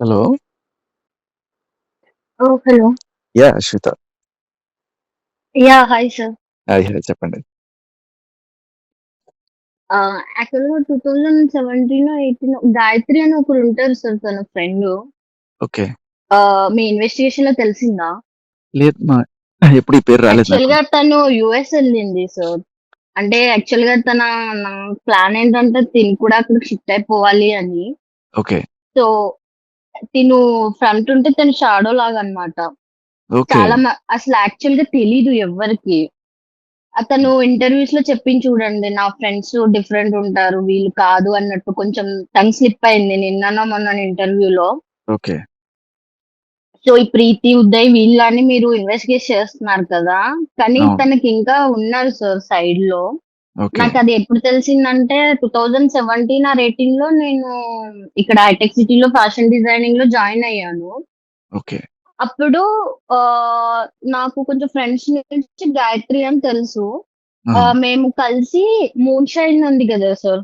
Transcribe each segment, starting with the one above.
Hello. Hello. Yeah! Ashvitha. Yeah! Hi sir. Hi. Hi. చెప్పండి. యాక్చువల్‌గా 2017 18 గాయత్రి అని ఒకరుంటారు సార్ తన ఫ్రెండు. ఓకే. మీ ఇన్వెస్టిగేషన్‌లో తెలిసిందా? లేదు మా ఎప్పుడు ఈ పేరు రాలేదు నాకు. యాక్చువల్‌గా తను యూఎస్ ఎళ్ళింది సార్. అంటే యాక్చువల్‌గా తన నా ప్లాన్ ఏంటంటే తిను కూడా అక్కడికి షిఫ్ట్ అయిపోవాలి అని. ఓకే. సో, తిను ఫ్రంట్ ఉంటే తను షాడో లాగనమాట. ఓకే. చాలా అసలు యాక్చువల్‌గా తెలీదు ఎవ్వరికీ. అతను ఇంటర్వ్యూస్‌లో చెప్పింది చూడండి. నా ఫ్రెండ్స్ డిఫరెంట్ ఉంటారు. వీళ్ళు కాదు అన్నట్టు కొంచెం టంగ్ స్లిప్ అయింది నిన్ననో, మొన్ననో ఇంటర్వ్యూలో. ఓకే. సో, ఈ ప్రీతి, ఉదయ్ వీళ్ళని మీరు ఇన్వెస్టిగేట్ చేస్తున్నారు కదా! కానీ అవును. తనకింకా ఉన్నారు సార్ సైడ్‌లో. ఓకే. నాకది ఎప్పుడు తెలిసిందంటే 2017 ఆర్ 18లో నేను ఇక్కడ హైటెక్ సిటీలో ఫ్యాషన్ డిజైనింగ్‌లో జాయిన్ అయ్యాను. ఓకే. అప్పుడు నాకు కొంచెం ఫ్రెండ్స్ నుంచి గాయత్రి అని తెలుసు. మేము కలిసి మూన్ షైన్ ఉంది కదా sir.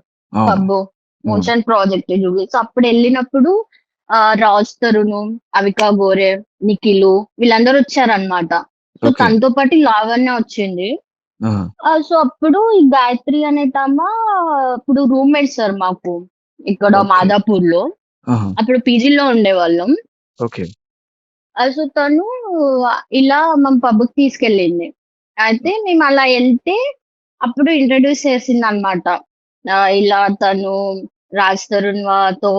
Pub. Moon. Shine project. So, అప్పుడెళ్ళినప్పుడు ఆహ్, రాజ్ తరుణ్, అవికా గోరే, నిఖిలు వీళ్ళందరూ వచ్చారనమాట. సో. తనతో పాటు లావణ్య వచ్చింది. సో, అప్పుడు ఈ గాయత్రి అనేటామ ఇప్పుడు రూమ్‌మేట్ సార్ మాకు. ఇక్కడ ఓకే. మాదాపూర్‌లో. ఆహా! అప్పుడు పీజీలో ఉండేవాళ్ళం. ఓకే. సో, తను ఇలా మమ్మల్ని పబ్‌కి తీసుకెళ్ళింది. అయితే మేము అలా ఎళ్తే అప్పుడు ఇంట్రొడ్యూస్ చేసిందనమాట. ఆహ్, ఇలా తను రాజ్ తరుణ్ వాతో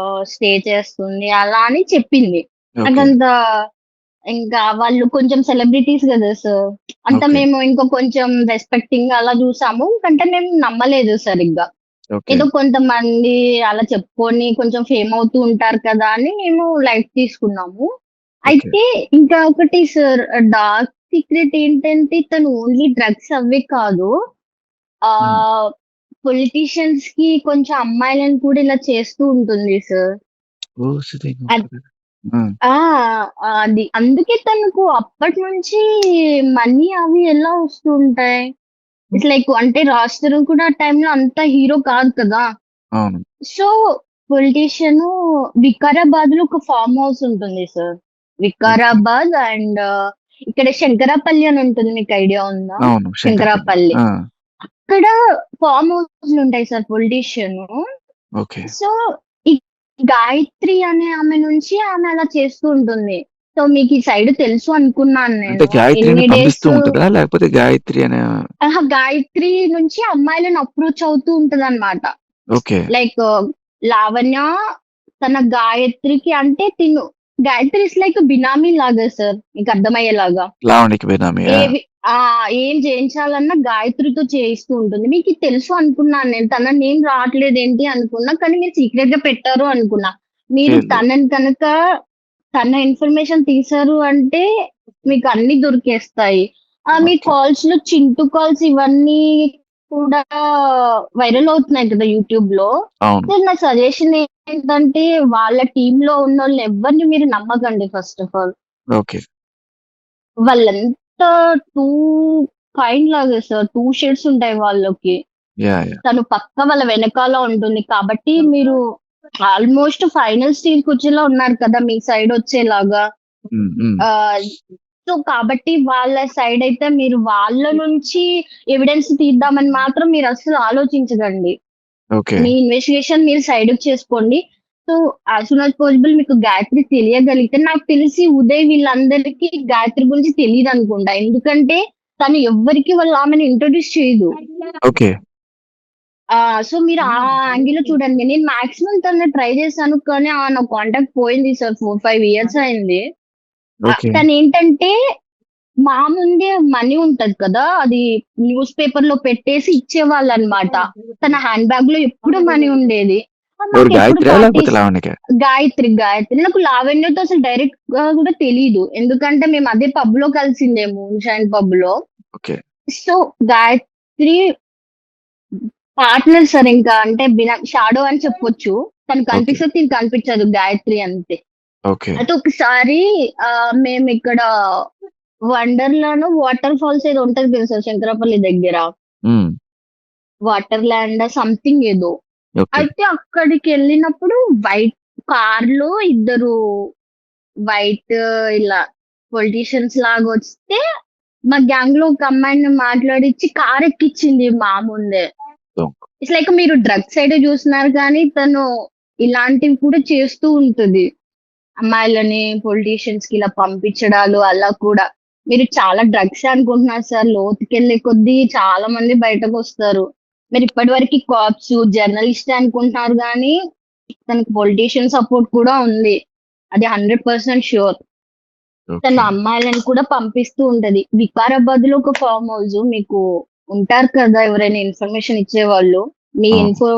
ఆహ్, స్టే చేస్తుంది అలా అని చెప్పింది. నాకంత ఇంకా వాళ్ళు కొంచెం సెలబ్రిటీస్ గదా సార్. అంత. మేము ఇంకా కొంచెం రెస్పెక్టింగ్‌గా అలా చూసాము. కంటే మేము నమ్మలేదు సరిగ్గా. ఏదో కొంతమంది అలా చెప్పుకొని కొంచెం ఫేమ్ అవుతూ ఉంటారు కదా! అని మేము లైట్ తీసుకున్నాము. అయితే ఇంకా ఒకటి సార్ డార్క్ సీక్రెట్ ఏంటంటే తను ఓన్లీ డ్రగ్స్ అవే కాదు. హ్మ్. ఆహ్, పొలిటీషియన్స్‌కి కొంచెం అమ్మాయిలను కూడా ఇలా చేస్తూ ఉంటుంది సార్. ఆ! అది. అందుకే తనకు అప్పటినుంచి మనీ అవి ఎలా వస్తూ ఉంటాయి? ఇట్స్ లైక్ అంటే తరుణ్ కూడా ఆ టైంలో అంత హీరో కాదు కదా! అవును. సో, పొలిటీషియను వికారాబాద్‌లో ఒక ఫార్మ్ హౌస్ ఉంటుంది సార్. వికారాబాద్ అండ్ ఇక్కడ శంకరపల్లి అని ఉంటుంది. మీకు ఐడియా ఉందా? అవును. శంకరపల్లి. అక్కడ ఫార్మ్ హౌస్‌లుంటాయి సార్ పొలిటీషియను. సో, గాయత్రి అనే ఆమె నుంచి ఆమె అలా చేస్తూ ఉంటుంది. సో, మీకు ఈ సైడ్ తెలుసు అనుకున్నాను అంటే నేను. గాయత్రిని ఎన్ని పంపిస్తూ డేసు ఉంటదా? లేకపోతే గాయత్రి అనే! గాయత్రి నుంచి అమ్మాయిలను అప్రోచ్ అవుతూ ఉంటదనమాట. ఓకే. లైక్ లావణ్య తన గాయత్రికి అంటే తిను గాయత్రి ఇస్ లైక్ బినామీ లాగా సార్. మీకు అర్థమయ్యేలాగా. లావణ్యకి బినామీ. ఏవి ఆ! ఏం చేయించాలన్నా గాయత్రితో చేయిస్తూ ఉంటుంది. మీకిది తెలుసు అనుకున్నాను నేను. తన నేమ్ రావట్లేదేంటి అనుకున్నా. కానీ మీరు సీక్రెట్‌గా పెట్టారు అనుకున్నా. మీరు. తనని కనుక తన ఇన్ఫర్మేషన్ తీశారు అంటే మీకు అన్నీ దొరికేస్తాయి. ఆహ్, మీ ఓకే. కాల్స్‌లో చింటూ కాల్స్ ఇవన్నీ కూడా వైరల్ అవుతున్నాయి కదా యూట్యూబ్‌లో. అవును. సో, నా సజెషన్ ఏంటంటే వాళ్ళ టీమ్‌లో ఉన్నోళ్ళని ఎవ్వరిని మీరు నమ్మకండి ఫస్ట్ ఆఫ్ ఆల్. వాళ్ళంతా టూ కైండ్ లాగా సార్. 2 షేడ్స్ ఉంటాయి వాళ్ళకి. తను పక్కా వాళ్ళ వెనకాల ఉంటుంది. కాబట్టి మీరు ఆల్‌మోస్ట్ ఫైనల్ స్టేజ్‌కొచ్చేలా ఉన్నారు కదా! మీ సైడ్ వచ్చేలాగా. సో, కాబట్టి వాళ్ళ సైడ్ అయితే మీరు వాళ్ళ నుంచి ఎవిడెన్స్ తీద్దామని మాత్రం మీరు అస్సలు ఆలోచించకండి. మీ ఇన్వెస్టిగేషన్ మీరు సైడ్‌కి చేసుకోండి. So, as soon as possible మీకు గాయత్రి తెలియగలిగితే నాకు తెలిసి ఉదయ్ వీళ్ళందరికీ గాయత్రి గురించి తెలీదనుకుంటా. ఎందుకంటే తను ఎవ్వరికీ వాళ్ళ ఆమెని ఇంట్రొడ్యూస్ చేయదు. ఓకే. ఆ! సో, మీరు ఆ యాంగిల్‌లో చూడండి. నేను మాక్సిమం తనని ట్రై చేశాను. కానీ ఆహ్, నా కాంటాక్ట్ పోయింది సార్. 4, 5 ఇయర్స్ అయింది. ఓకే. తనేంటంటే మా ముందే మనీ ఉంటది కదా! అది న్యూస్ పేపర్‌లో పెట్టేసి ఇచ్చేవాళ్ళనమాట. తన హ్యాండ్ బ్యాగ్‌లో ఎప్పుడు మనీ ఉండేది. ఎవరు? లేకపోతే లావణ్యకా? గాయత్రి, గాయత్రి. నాకు లావణ్యతో అసలు డైరెక్ట్‌గా కూడా తెలీదు. ఎందుకంటే మేము అదే పబ్‌లో కలిసిందే Moon Shine పబ్‌లో. Okay. So, Gayathri partner sir ఇంకా అంటే బినా షాడో అని చెప్పొచ్చు. తను ఓకే. కనిపిస్తది, తిను కనిపించదు గాయత్రి అంతే. అయితే ఒకసారి ఆహ్, మేమిక్కడ వండర్‌లానో వాటర్ ఫాల్స్ ఏదో ఉంటది కదా సార్ శంకరపల్లి దగ్గర. వాటర్ ల్యాండా సంథింగ్ ఏదో. అయితే అక్కడికెళ్ళినప్పుడు వైట్ కార్‌లో ఇద్దరు వైట్ ఇలా పొలిటీషియన్స్ లాగొస్తే, మా గ్యాంగ్‌లో ఒక అమ్మాయిని మాట్లాడిచ్చి కార్ ఎక్కిచ్చింది మా ముందే. ఇట్స్ లైక్ మీరు డ్రగ్స్ సైడే జూస్తున్నారు కానీ, తను ఇలాంటివి కూడా చేస్తూ ఉంటది. అమ్మాయిలని పొలిటీషియన్స్‌కి ఇలా పంపించడాలు అలా కూడా. మీరు చాలా డ్రగ్సే అనుకుంటున్నారు సార్. లోతుకెళ్ళే కొద్దీ చాలా మంది బయటకొస్తారు. మీరు ఇప్పటివరకి కాప్స్, జర్నలిస్టే అనుకుంటున్నారు గానీ, తనకి పొలిటీషియన్ సపోర్ట్ కూడా ఉంది. అది 100% ష్యూర్. తను ఓకే. అమ్మాయిలని కూడా పంపిస్తూ ఉంటది. వికారాబాద్‌లో ఒక ఫార్మ్ హౌస్ మీకు ఉంటారు కదా! ఎవరైనా ఇన్ఫర్మేషన్ ఇచ్చేవాళ్ళు. మీ! ఇన్ఫో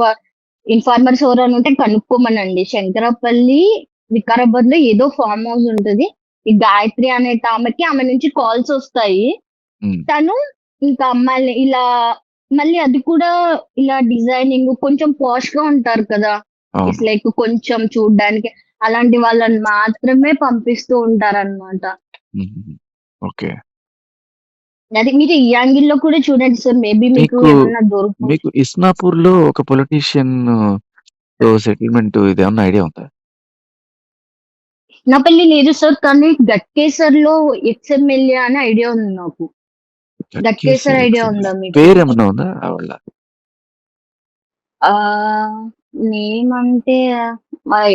ఇన్ఫార్మర్స్ ఎవరైనా ఉంటే కనుక్కోమనండి. శంకరపల్లి, వికారాబాద్‌లో ఏదో ఫార్మ్ హౌస్ ఉంటది. ఈ గాయత్రి అనేటామెకి ఆమె నుంచి కాల్స్ ఒస్తాయి. హ్మ్. తను ఇంకా అమ్మాయిల్ని ఇలా మళ్ళీ అది కూడా ఇలా డిజైనింగ్ కొంచెం పాష్‌గా ఉంటారు కదా! ఇట్స్. లైక్ కొంచెం చూడ్డానికి అలాంటి వాళ్ళని మాత్రమే పంపిస్తూ ఉంటారనమాట. హుహుహు. ఓకే. అది మీరు ఈ యాంగిల్‌లో కూడా చూడండి సార్. మేబీ మీకు మీకు, ఏమన్నా. మీకు ఇస్నాపూర్‌లో ఒక పొలిటీషియన్‌తో సెటిల్మెంట్ ఇదేమన్నా ఐడియా ఉందా? ఇస్నాపల్లి లేదు సార్. కానీ గట్కేసర్‌లో ఎక్స్ ఎమ్మెల్యే అని ఐడియా ఉంది నాకు. గట్కేసర్ ఐడియా ఉందా. మీకు? పేరేమన్నా ఉందా ఆవిడదా? ఆహ్, నేమ్ అంటే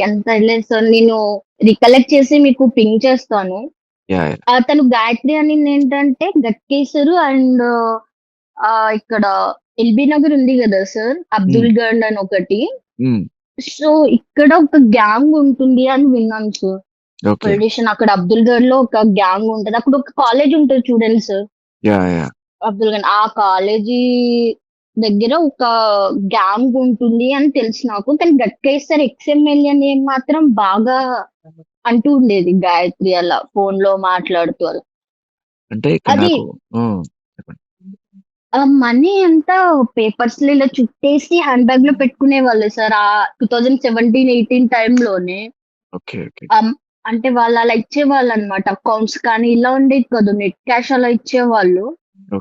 ఎంత లేదు సార్. నేను రికలెక్ట్ చేసి మీకు పింగ్ చేస్తాను. తను గాయత్రి అనిందేంటంటే గట్కేసర్ అండ్ ఆహ్, ఇక్కడ ఎల్బీ నగర్ ఉంది గదా సార్! అబ్దుల్ గండ్ అని ఒకటి. హ్మ్. సో, ఇక్కడ ఒక గ్యాంగ్ ఉంటుంది అని విన్నాను సార్. పొలిటీషియన్ అక్కడ అబ్దుల్ గఢ్‌లో ఒక గ్యాంగ్ ఉంటది. అక్కడ ఒక కాలేజ్ ఉంటది చూడండి సార్. యాహ్! యాహ్! అబ్దుల్ గని. ఆ కాలేజీ దగ్గర ఒక గ్యాంగ్ ఉంటుంది అని తెలుసు నాకు. కానీ గట్కేసర్ ఎక్స్ ఎమ్మెల్యే నేమ్ మాత్రం బాగా అంటూ ఉండేది గాయత్రి అలా ఫోన్‌లో మాట్లాడుతూ అలా. అంటే ఇక్కడ అది నాకు హ్మ్. చెప్పండి. ఆ మనీ అంతా పేపర్స్‌లో ఇలా చుట్టేసి హ్యాండ్ బ్యాగ్‌లో పెట్టుకునేవాళ్ళు సార్. ఆ 2017, 18 టైమ్‌లోనే. ఓకే. ఓకే. అం అంటే వాళ్ళు అలా ఇచ్చేవాళ్ళనమాట. అకౌంట్స్ కానీ ఇలా ఉండేది కాదు. నెట్ క్యాష్ అలా ఇచ్చేవాళ్ళు.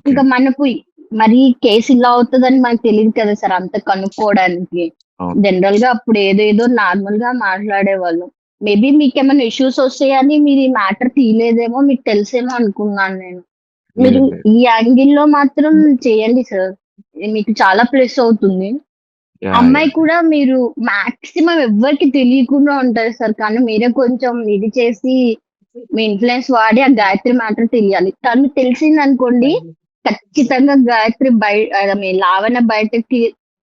ఇంకా మనకు మరి కేస్ ఇలా అవుతదని మనకు తెలీదు కదా సార్ అంత కనుక్కోవడానికి. అవును. జనరల్‌గా అప్పుడు ఏదేదో నార్మల్‌గా మాట్లాడేవాళ్ళు. మేబీ మీకేమైనా ఇష్యూస్ వస్తాయని మీరు ఈ మ్యాటర్ తీయలేదేమో మీకు తెలుసేమో అనుకున్నాను నేను. మీరు. ఈ యాంగిల్‌లో మాత్రం చేయండి సార్. మీకు చాలా ప్లస్ అవుతుంది. అమ్మాయి! కూడా మీరు మాక్సిమం ఎవ్వరికీ తెలియకుండా ఉంటది సార్. కానీ మీరే కొంచెం ఇది చేసి మీ ఇన్‌ఫ్లూయెన్స్ వాడి ఆ గాయత్రి మ్యాటర్ తెలియాలి. తను తెలిసిందనుకోండి ఖచ్చితంగా గాయత్రి బయ ఐ మీన్ లావణ్య బయటకి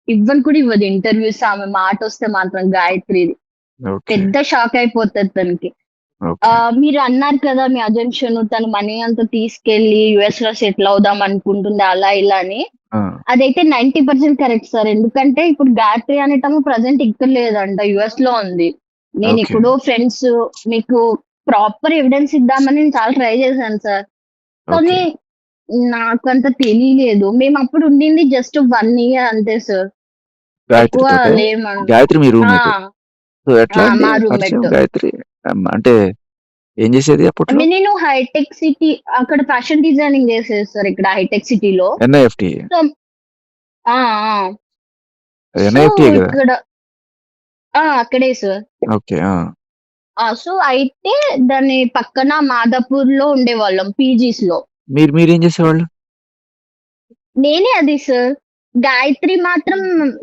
ఇవ్వను కూడా ఇవ్వదు ఇంటర్వ్యూస్ ఆమె మాటొస్తే మాత్రం గాయత్రిది. పెద్ద షాక్ అయిపోతది తనకి. మీరు అన్నారు కదా! మీ అజంప్షన్ తను మనీ అంతా తీసుకెళ్ళి యూఎస్‌లో సెటిల్ అవుదాం అనుకుంటుంది అలా ఇలా అని. అదైతే 90% కరెక్ట్ సార్. ఎందుకంటే ఇప్పుడు గాయత్రి అనేటామె ప్రెజెంట్ ఇక్కడ లేదంట. యూఎస్‌లో ఉంది. నేను. ఎక్కడో ఫ్రెండ్స్ మీకు ప్రాపర్ ఎవిడెన్స్ ఇద్దామని నేను చాలా ట్రై చేశాను సార్. కానీ నాకంత తెలియలేదు. మేమప్పుడు ఉండింది జస్ట్ 1 ఇయర్ అంతే సార్. గాయత్రి మీ! రూమ్‌మేట్. సో ఎట్లా. గాయత్రి? అంటే ఏం చేసేది అప్పట్లో? అంటే నేను హైటెక్ సిటీ అక్కడ ఫ్యాషన్ డిజైనింగ్ చేసేది సార్ ఇక్కడ హైటెక్ సిటీలో. ఎన్ఐఎఫ్‌టి. సో ఆ! సో ఎన్ఐఎఫ్‌టియే గదా! ఇక్కడ ఆ! అక్కడే సార్. ఓకే. ఆ! ఆ! సో అయితే దాని పక్కన మాదాపూర్‌లో ఉండేవాళ్ళం పీజీస్‌లో. మీరు మీరేం చేసేవాళ్ళు? నేనే అది సార్. గాయత్రి మాత్రం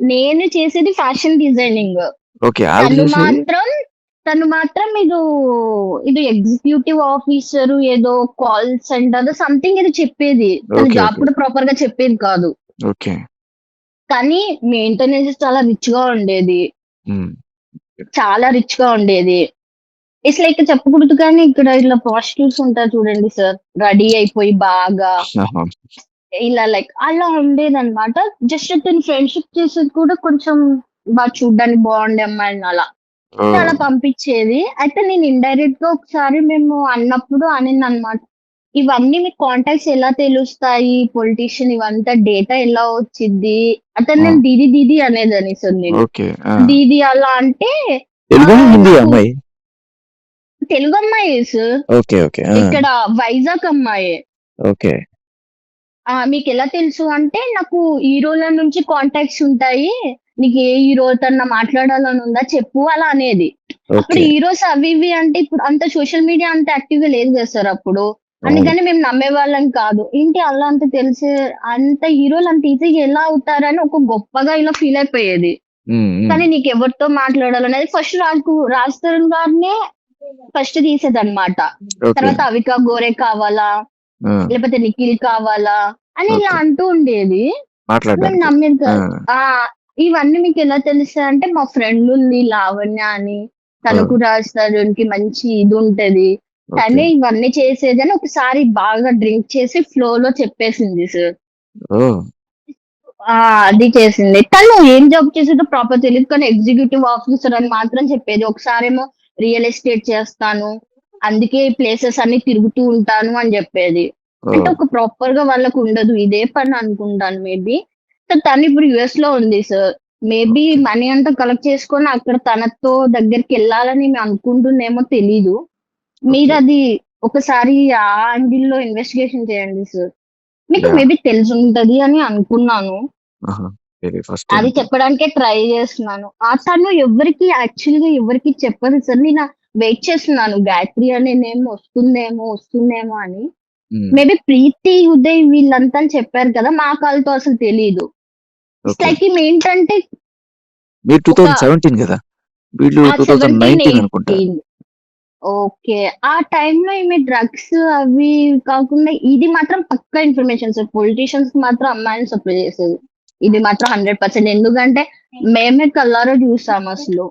నేను చేసేది ఫ్యాషన్ డిజైనింగ్. ఓకే. ఆవిడ తను చేసేది? మాత్రం తను మాత్రం ఇది ఇది ఎగ్జిక్యూటివ్ ఆఫీసర్ ఏదో కాల్ సెంటర్ సంథింగ్ ఏదో చెప్పేది. తను. జాబ్. కూడా ప్రాపర్‌గా చెప్పేది కాదు. ఓకే. కానీ మెయింటెనెన్స్ చాలా రిచ్‌గా ఉండేది. హ్మ్. చాలా రిచ్‌గా ఉండేది. ఇట్స్ లైక్ చెప్పకూడదు కానీ ఇక్కడ ఇట్లా ప్రాస్టిట్యూట్స్ ఉంటారు చూడండి సార్. రెడీ అయిపోయి బాగా. ఇలా లైక్ అలా ఉండేదన్నమాట. జస్ట్ తను ఫ్రెండ్‌షిప్ చేసేది కూడా కొంచెం బాగా చూడ్డానికి బాగుండే అమ్మాయిలని అలా. అలా! పంపించేది. అయితే నేను ఇండైరెక్ట్‌గా ఒకసారి మేము అన్నప్పుడు అనిందన్నమాట. ఇవన్నీ మీకు కాంటాక్ట్స్ ఎలా తెలుస్తాయి? పొలిటీషియన్ ఇవంతా డేటా ఎలా వచ్చిద్ది? అంటే ఆ! నేను దీది దీది అనేదాన్ని సార్ నేను. దీది అలా అంటే తెలుగా? అమ్మాయి? తెలుగు అమ్మాయే సార్. ఓకే. ఓకే. ఆ! ఇక్కడ వైజాగ్ అమ్మాయే. ఓకే. ఆ! మీకెలా తెలుసు అంటే నాకు హీరోల నుంచి కాంటాక్ట్స్ ఉంటాయి. నీకు ఏ హీరోతోన్నా మాట్లాడాలని ఉందా చెప్పు అలా అనేది. అప్పుడు. హీరోస్ అవి ఇవి అంటే ఇప్పుడు అంత సోషల్ మీడియా అంత యాక్టివ్‌గా లేదు కదా సార్ అప్పుడు. అందుకని మేము నమ్మేవాళ్ళం కాదు. ఏంటి అలా అంత తెలిసే అంత హీరోలు అంత ఈజీగా ఎలా అవుతారని ఒక గొప్పగా ఇలా ఫీల్ అయిపోయేది. కానీ హ్మ్. నీకెవరితో మాట్లాడాలనేది ఫస్ట్ నాకు 'రాజ్ తరుణ్' గారినే ఫస్ట్ తీసేదన్నమాట. తర్వాత 'అవికా గోరే' కావాలా? లేకపోతే 'నిఖిల్' కావాలా? అని ఇలా. అంటూ ఉండేది. మేము. నమ్మేది ఆ! కాదు. ఆ! ఇవన్నీ మీకెలా తెలుస్తాయంటే మా ఫ్రెండ్ ఉంది లావణ్య అని. తనకు తరుణ్‌కి' మంచి ఇది ఉంటది. తనే ఇవన్నీ చేసేదని ఒకసారి బాగా డ్రింక్ చేసి ఫ్లోలో చెప్పేసింది సార్. అది చేసింది. తను ఏం జాబ్ చేసేదో ప్రాపర్ తెలీదు. కానీ ఎగ్జిక్యూటివ్ ఆఫీసర్ అని మాత్రం చెప్పేది. ఒకసారేమో రియల్ ఎస్టేట్ చేస్తాను. అందుకే ప్లేసెస్ అన్నీ తిరుగుతూ ఉంటాను అని జెప్పేది. అంటే! ఒక ప్రాపర్‌గా వాళ్ళకు ఉండదు. ఇదే పని అనుకుంటాను మేబీ. తను ఇప్పుడు యూఎస్‌లో ఉంది సార్. మేబీ. మనీ అంతా కలెక్ట్ చేసుకొని అక్కడ తనతో దగ్గరికెళ్ళాలని మేము అనుకుంటుందేమో తెలీదు. ఓకే. మీరది ఒకసారి ఆ యాంగిల్‌లో ఇన్వెస్టిగేషన్ చేయండి సార్. మీకు! మేబీ తెలిసుంటది అని అనుకున్నాను. ఫస్ట్ అది. చెప్పడానికే ట్రై చేస్తున్నాను. ఆ తను ఎవ్వరికీ యాక్చువల్‌గా ఎవరికీ చెప్పదు సార్. నేను వెయిట్ చేస్తున్నాను. గాయత్రి అనే నేమ్ వస్తుందేమో, వస్తుందేమో అని. మేబీ ప్రీతి, ఉదయ్ వీళ్ళంతా చెప్పారు కదా! మాకు ఆళ్ళతో అసలు తెలీదు. ఇట్స్. లైక్ ఈమేంటంటే మీరు ఒక 2017 గదా! వీళ్ళు ఆ! 17, 2019 అనుకుంటా. 18 ఓకే. ఆ టైంలో ఈమె డ్రగ్స్ అవి కాకుండా ఇది మాత్రం పక్కా ఇన్ఫర్మేషన్ సార్. పొలిటీషియన్స్‌కి మాత్రం అమ్మాయిలని సప్లై చేసేది. ఇది మాత్రం 100% ఎందుకంటే మేమే కళ్ళారా చూసాం అసలు.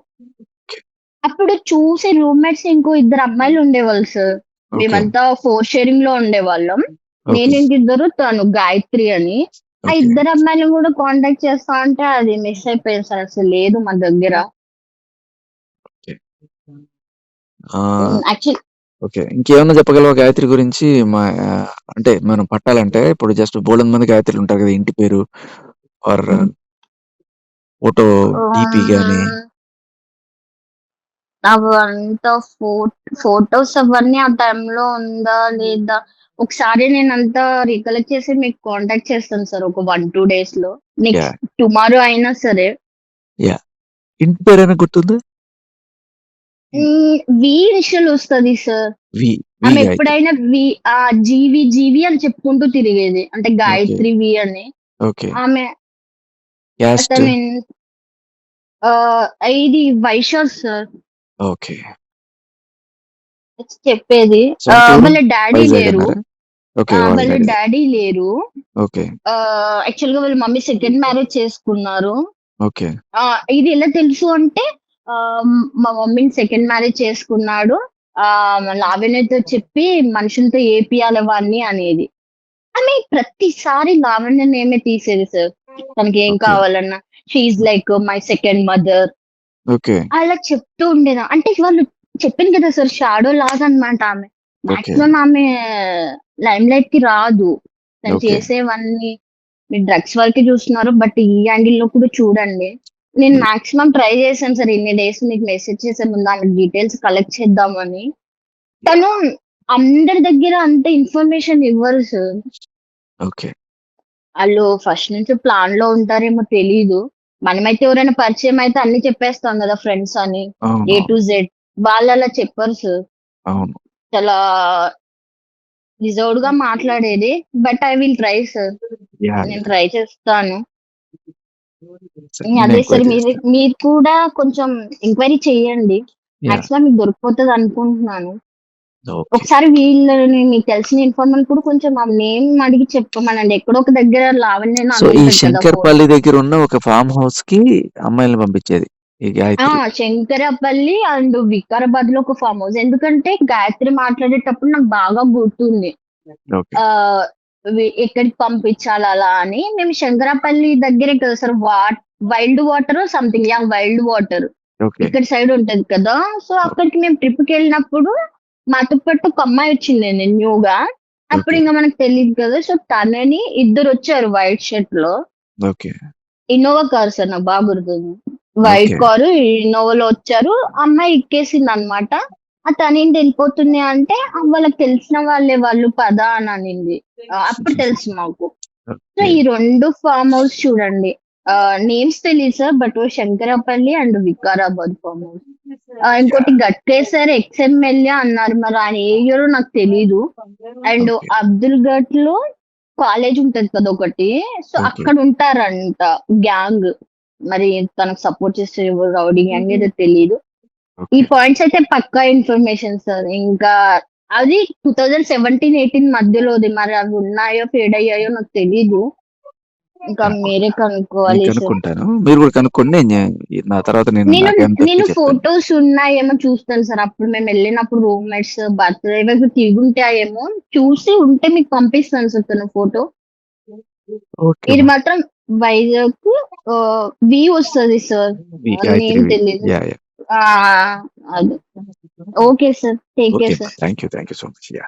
అప్పుడు చూసి రూమ్‌మేట్స్ ఇంకో ఇద్దరు అమ్మాయిలు ఉండేవాళ్ళు సార్. మేమంతా ఫోర్ షేరింగ్‌లో ఉండేవాళ్ళం. ఓకే. నేను ఇంకిద్దరు, తను గాయత్రి అని. ఆ. ఇద్దరు అమ్మాయిలని కూడా కాంటాక్ట్ చేస్తా అంటే అది మిస్ అయిపోయింది సార్. అసలు లేదు మన దగ్గర. ఓకే. యాక్చువల్. ఇంకేమన్నా చెప్పగలవా గాయత్రి గురించి? మా అంటే మనం పట్టాలంటే ఇప్పుడు జస్ట్ బోలెడు మంది గాయత్రులు ఉంటారు కదా! ఇంటి పేరు ఆర్ ఫోటో డీపీ గాని. అవంతా ఫోటోస్ అవన్నీ ఆ టైంలో ఉందా? లేదా? ఒకసారి నేనంతా రికలెక్ట్ చేసి మీకు కాంటాక్ట్ చేస్తాను సార్. ఒక 1, 2 డేస్‌లో. Next yeah! టుమారో అయినా సరే. యాహ్! ఇంటి పేరేమైనా గుర్తుందా? వి ఇనిషియల్ వస్తది సార్. ఆమె. ఎప్పుడైనా వి ఆహ్, జీవి, జీవి అని చెప్పుకుంటూ తిరిగేది. అంటే. గాయత్రి వి అని. ఓకే. ఆమె? అతను ఇది వైశ్య సార్. ఓకే. చెప్పేది. వాళ్ళ వైజాగ్ లేరు. వాళ్ళ. డ్యాడీ లేరు. ఓకే. ఆహ్, యాక్చువల్‌గా వాళ్ళ మమ్మీ సెకండ్ మ్యారేజ్ చేసుకున్నారు. ఇది ఎలా తెలుసు అంటే మా మమ్మీని సెకండ్ మ్యారేజ్ చేసుకున్నాడు. లావణ్యతో చెప్పి మనుషులతో ఏపియాలి వాడిని అనేది. ఆమె ప్రతిసారి లావణ్య నేమే తీసేది సార్. తనకేం ఓకే. కావాలన్నా. She is like my second mother. అలా చెప్తూ ఉండేదా. అంటే వాళ్ళు చెప్పింది కదా సార్ షాడో లాగా అన్నమాట ఆమె. మాక్సిమం ఆమె లైమ్‌లైట్‌కి రాదు. తను. చేసేవన్నీ మీరు డ్రగ్స్ వరకే చూస్తున్నారు. బట్ ఈ యాంగిల్‌లో కూడా చూడండి. నేను. మాక్సిమం ట్రై చేశాను సార్ ఇన్ని డేస్ మీకు మెసేజ్ చేసే ముందు ఆమె డీటెయిల్స్ కలెక్ట్ చేద్దామని. తను అందరి దగ్గర అంత ఇన్ఫర్మేషన్ ఇవ్వరు సార్. ఓకే. ఆళ్ళు ఫస్ట్ నుంచి ప్లాన్‌లో ఉంటారేమో తెలీదు. మనమైతే ఎవరైనా పరిచయం అయితే అన్నీ చెప్పేస్తాం గదా! ఫ్రెండ్స్ అని. ఏ. To Z. వాళ్ళలా చెప్పరు సార్. అవును. చాలా రిజర్వ్డ్‌గా మాట్లాడేది. But I will try sir. నేను! ట్రై చేస్తాను. అదే సార్ మీరు. మీరు కూడా కొంచెం ఎంక్వైరీ చేయండి. మాక్సిమం మీకు దొరికిపోతది అనుకుంటున్నాను. ఒకసారి వీళ్ళని మీకు తెలిసిన ఇన్ఫార్మర్‌ని కూడా కొంచెం ఆ నేమ్ అడిగి చెప్పమనండి. ఎక్కడో ఒక దగ్గర లావణ్య సో, ఈ. శంకర్పల్లి దగ్గరున్న ఒక ఫార్మ్ హౌస్‌కి అమ్మాయిల్ని పంపించేది. ఆ! శంకరపల్లి అండ్ వికారాబాద్‌లో ఒక ఫార్మ్ హౌస్. ఎందుకంటే గాయత్రి మాట్లాడేటప్పుడు నాకు బాగా గుర్తుంది. వి ఎక్కడికి పంపించాలి అలా అని. మేము శంకరపల్లి దగ్గరే కదా సార్ వాట్ వైల్డ్ వాటరో సంథింగ్ యాహ్! Wild water. ఇక్కడ సైడ్ ఉంటది కదా! సో, అక్కడికి మేము ట్రిప్‌కెళ్ళినప్పుడు మాతో పాటు ఒక అమ్మాయి వచ్చిందండి న్యూగా. అప్పుడు. ఇంక మనకు తెలీదు కదా! సో, తనని ఇద్దరొచ్చారు వైట్ షర్ట్‌లో. ఓకే. ఇన్నోవా కార్ సార్ నాకు బాగా గుర్తుంది. వైట్. కారు ఇన్నోవాలో వచ్చారు. అమ్మాయి ఎక్కేసిందనమాట. ఆ తనేంటి ఎళ్ళిపోతుంది అంటే, "ఆ! వాళ్ళకి తెలిసిన వాళ్ళే వాళ్ళు పద" అని అనింది. అప్పుడు తెలుసు మాకు. సో. ఈ 2 ఫార్మ్ హౌస్ చూడండి. నేమ్స్ తెలీదు sir. But Shankarpally and Vikarabad farm house. ఇంకోటి గట్కే సార్ ఎక్స్ఎంఎల్ఏ అన్నారు మరి ఆయన ఏ ఇయర్ నాకు తెలీదు అండ్ అబ్దుల్ గట్లో కాలేజ్ ఉంటది కదా ఒకటి సో అక్కడ ఉంటారంట గ్యాంగ్ మరి తనకు సపోర్ట్ చేసే రౌడీ గ్యాంగ్ ఏదో తెలియదు ఈ పాయింట్స్ అయితే పక్కా ఇన్ఫర్మేషన్ సార్ ఇంకా అది టూ థౌజండ్ సెవెంటీన్ ఎయిటీన్ మధ్యలోది మరి అవి ఉన్నాయో ఫేడ్ అయ్యాయో నాకు తెలీదు. ఇంకా మీరే కనుక్కోవాలి కనుక్కుంటాను. మీరు కూడా కనుక్కోండి. నా తర్వాత నేను నేను ఫొటోస్ ఉన్నాయేమో చూస్తాను సార్ అప్పుడు మేము వెళ్ళినప్పుడు రూమ్మేట్స్ బర్త్డే వైపు తిరుగుంటాయేమో చూసి ఉంటే మీకు పంపిస్తాను సార్ తన ఫోటో ఇది మాత్రం వైజాగ్ వి వస్తుంది సార్ మీ నేమ్ గాయత్రి తెలీదు యా యా ఆ, అదే okay sir take okay care sir thank you thank you so much yeah